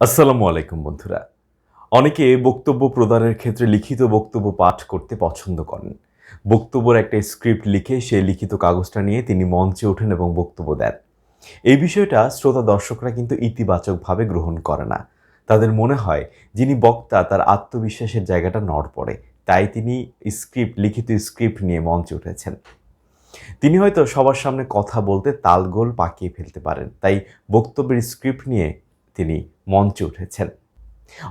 আসসালামু আলাইকুম বন্ধুরা। অনেকে বক্তব্য প্রদানের ক্ষেত্রে লিখিত বক্তব্য পাঠ করতে পছন্দ করেন। বক্তব্যের একটা স্ক্রিপ্ট লিখে সেই লিখিত কাগজটা নিয়ে তিনি মঞ্চে ওঠেন এবং বক্তব্য দেন। এই বিষয়টা শ্রোতা দর্শকরা কিন্তু ইতিবাচকভাবে গ্রহণ করে না। তাদের মনে হয় যিনি বক্তা, তার আত্মবিশ্বাসের জায়গাটা নড় পড়ে। তাই তিনি স্ক্রিপ্ট, লিখিত স্ক্রিপ্ট নিয়ে মঞ্চে উঠেছেন। তিনি হয়তো সবার সামনে কথা বলতে তালগোল পাকিয়ে ফেলতে পারেন। তাই বক্তব্যের স্ক্রিপ্ট নিয়ে তিনি মঞ্চে উঠেছেন।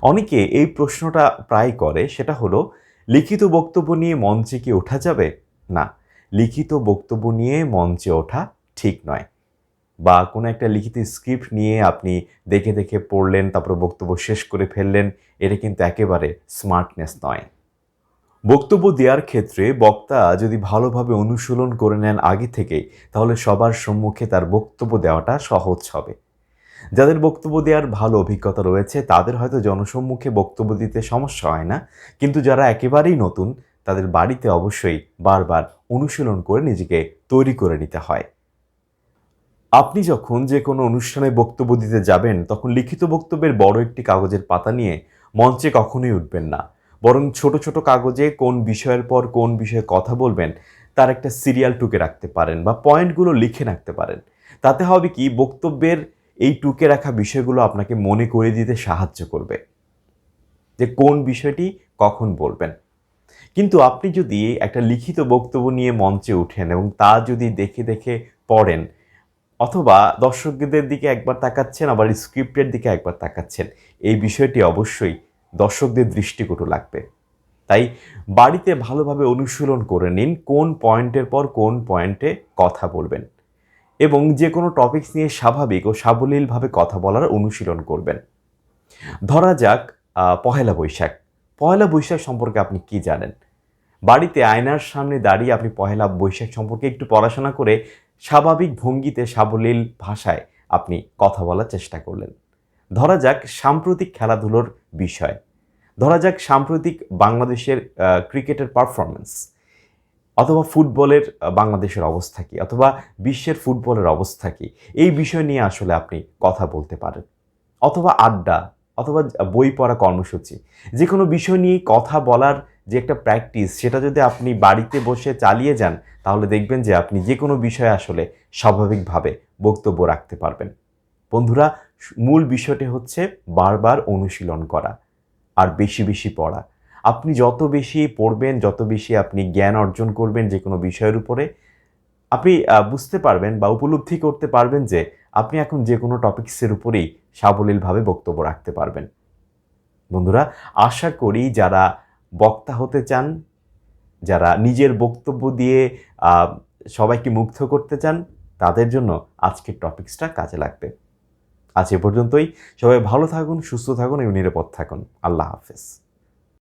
অনেকে এই প্রশ্নটা প্রায় করে, সেটা হলো, লিখিত বক্তব্য নিয়ে মঞ্চে কি ওঠা যাবে? না, লিখিত বক্তব্য নিয়ে মঞ্চে ওঠা ঠিক নয়। বা কোনো একটা লিখিত স্ক্রিপ্ট নিয়ে আপনি দেখে দেখে পড়লেন, তারপর বক্তব্য শেষ করে ফেললেন, এটা কিন্তু একেবারে স্মার্টনেস নয়। বক্তব্য দেওয়ার ক্ষেত্রে বক্তা যদি ভালোভাবে অনুশীলন করে নেন আগে থেকেই, তাহলে সবার সম্মুখে তার বক্তব্য দেওয়াটা সহজ হবে। যাদের বক্তব্য দেওয়ার ভালো অভিজ্ঞতা রয়েছে, তাদের হয়তো জনসম্মুখে বক্তব্য দিতে সমস্যা হয় না। কিন্তু যারা একেবারেই নতুন, তাদের বাড়িতে অবশ্যই বারবার অনুশীলন করে নিজেকে তৈরি করে নিতে হয়। আপনি যখন যে কোনো অনুষ্ঠানে বক্তব্য দিতে যাবেন, তখন লিখিত বক্তব্যের বড় একটি কাগজের পাতা নিয়ে মঞ্চে কখনোই উঠবেন না। বরং ছোট ছোট কাগজে কোন বিষয়ের পর কোন বিষয়ে কথা বলবেন, তার একটা সিরিয়াল টুকে রাখতে পারেন বা পয়েন্টগুলো লিখে রাখতে পারেন। তাতে হবে কি, বক্তব্যের এই টুকে রাখা বিষয়গুলো আপনাকে মনে করে দিতে সাহায্য করবে যে কোন বিষয়টি কখন বলবেন। কিন্তু আপনি যদি একটা লিখিত বক্তব্য নিয়ে মঞ্চে উঠেন এবং তা যদি দেখে দেখে পড়েন, অথবা দর্শকদের দিকে একবার তাকাচ্ছেন, আবার স্ক্রিপ্টের দিকে একবার তাকাচ্ছেন, এই বিষয়টি অবশ্যই দর্শকদের দৃষ্টিকটু লাগবে। তাই বাড়িতে ভালোভাবে অনুশীলন করে নিন, কোন পয়েন্টের পর কোন পয়েন্টে কথা বলবেন। এবং যে কোনো টপিকস নিয়ে স্বাভাবিক ও সাবলীলভাবে কথা বলার অনুশীলন করবেন। ধরা যাক পহেলা বৈশাখ। পহেলা বৈশাখ সম্পর্কে আপনি কি জানেন? বাড়িতে আয়নার সামনে দাঁড়িয়ে আপনি পহেলা বৈশাখ সম্পর্কে একটু পড়াশোনা করে স্বাভাবিক ভঙ্গিতে সাবলীল ভাষায় আপনি কথা বলার চেষ্টা করলেন। ধরা যাক সাম্প্রতিক খেলাধুলোর বিষয়। ধরা যাক সাম্প্রতিক বাংলাদেশের ক্রিকেটের পারফরমেন্স অথবা ফুটবলের বাংলাদেশের অবস্থা কী? অথবা বিশ্বের ফুটবলের অবস্থা কী? এই বিষয় নিয়ে আসলে আপনি কথা বলতে পারেন। অথবা আড্ডা, অথবা বই পড়া কর্মসূচি। যে কোনো বিষয় নিয়ে কথা বলার যে একটা প্র্যাকটিস সেটা যদি আপনি বাড়িতে বসে চালিয়ে যান, তাহলে দেখবেন যে আপনি যে কোনো বিষয়ে আসলে স্বাভাবিকভাবে বক্তব্য রাখতে পারবেন। বন্ধুরা মূল বিষয়টি হচ্ছে বারবার অনুশীলন করা, আর বেশি বেশি পড়া। আপনি যত বেশি পড়বেন, যত বেশি আপনি জ্ঞান অর্জন করবেন যে কোনো বিষয়ের উপরে, আপনি বুঝতে পারবেন বা উপলব্ধি করতে পারবেন যে আপনি এখন যে কোনো টপিকসের উপরেই সাবলীলভাবে বক্তব্য রাখতে পারবেন। বন্ধুরা, আশা করি যারা বক্তা হতে চান, যারা নিজের বক্তব্য দিয়ে সবাইকে মুগ্ধ করতে চান, তাদের জন্য আজকের টপিকসটা কাজে লাগবে। আজ এ পর্যন্তই। সবাই ভালো থাকুন, সুস্থ থাকুন এবং নিরাপদ থাকুন। আল্লাহ হাফেজ।